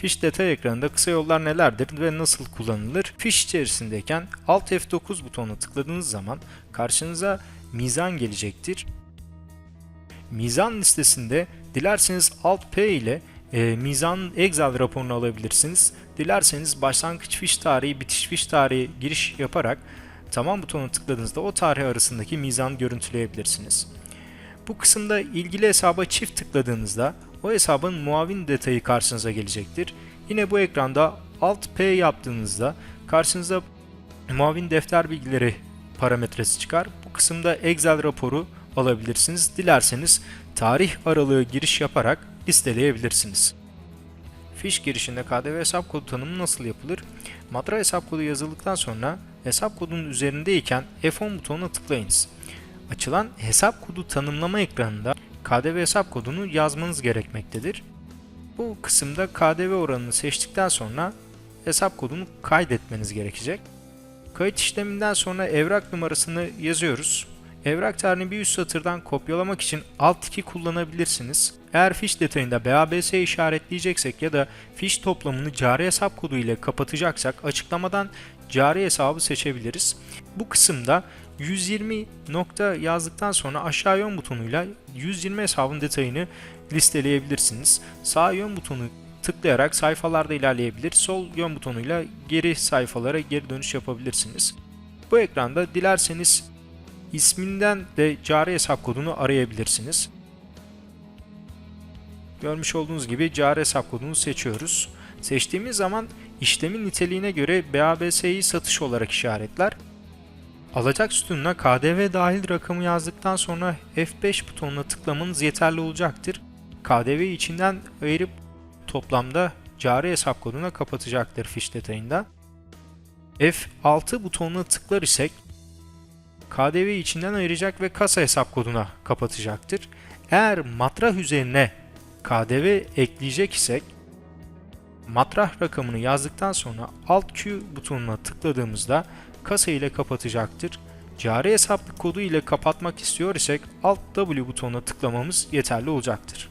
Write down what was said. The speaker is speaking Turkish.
Fiş detay ekranında kısa yollar nelerdir ve nasıl kullanılır? Fiş içerisindeyken Alt F9 butonuna tıkladığınız zaman karşınıza mizan gelecektir. Mizan listesinde dilerseniz Alt P ile e, mizanın Excel raporunu alabilirsiniz. Dilerseniz başlangıç fiş tarihi, bitiş fiş tarihi giriş yaparak tamam butonuna tıkladığınızda o tarih arasındaki mizanı görüntüleyebilirsiniz. Bu kısımda ilgili hesaba çift tıkladığınızda o hesabın muavin detayı karşınıza gelecektir. Yine bu ekranda Alt P yaptığınızda karşınıza muavin defter bilgileri parametresi çıkar. Bu kısımda Excel raporu alabilirsiniz. Dilerseniz tarih aralığı giriş yaparak listeleyebilirsiniz. Fiş girişinde KDV hesap kodu tanımı nasıl yapılır? Matra hesap kodu yazıldıktan sonra hesap kodunun üzerindeyken F10 butonuna tıklayınız. Açılan hesap kodu tanımlama ekranında KDV hesap kodunu yazmanız gerekmektedir. Bu kısımda KDV oranını seçtikten sonra hesap kodunu kaydetmeniz gerekecek. Kayıt işleminden sonra evrak numarasını yazıyoruz. Evrak tarihini bir üst satırdan kopyalamak için Alt 2 kullanabilirsiniz. Eğer fiş detayında BABS işaretleyeceksek ya da fiş toplamını cari hesap kodu ile kapatacaksak açıklamadan cari hesabı seçebiliriz. Bu kısımda 120 nokta yazdıktan sonra aşağı yön butonuyla 120 hesabın detayını listeleyebilirsiniz. Sağ yön butonu tıklayarak sayfalarda ilerleyebilir. Sol yön butonuyla geri sayfalara geri dönüş yapabilirsiniz. Bu ekranda dilerseniz isminden de cari hesap kodunu arayabilirsiniz. Görmüş olduğunuz gibi cari hesap kodunu seçiyoruz. Seçtiğimiz zaman işlemin niteliğine göre BABS'yi satış olarak işaretler. Alacak sütununa KDV dahil rakamı yazdıktan sonra F5 butonuna tıklamanız yeterli olacaktır. KDV içinden ayırıp toplamda cari hesap koduna kapatacaktır fiş detayında. F6 butonuna tıklar isek KDV içinden ayıracak ve kasa hesap koduna kapatacaktır. Eğer matrah üzerine KDV ekleyecek isek matrah rakamını yazdıktan sonra Alt Q butonuna tıkladığımızda kasa ile kapatacaktır. Cari hesaplık kodu ile kapatmak istiyor isek Alt W butonuna tıklamamız yeterli olacaktır.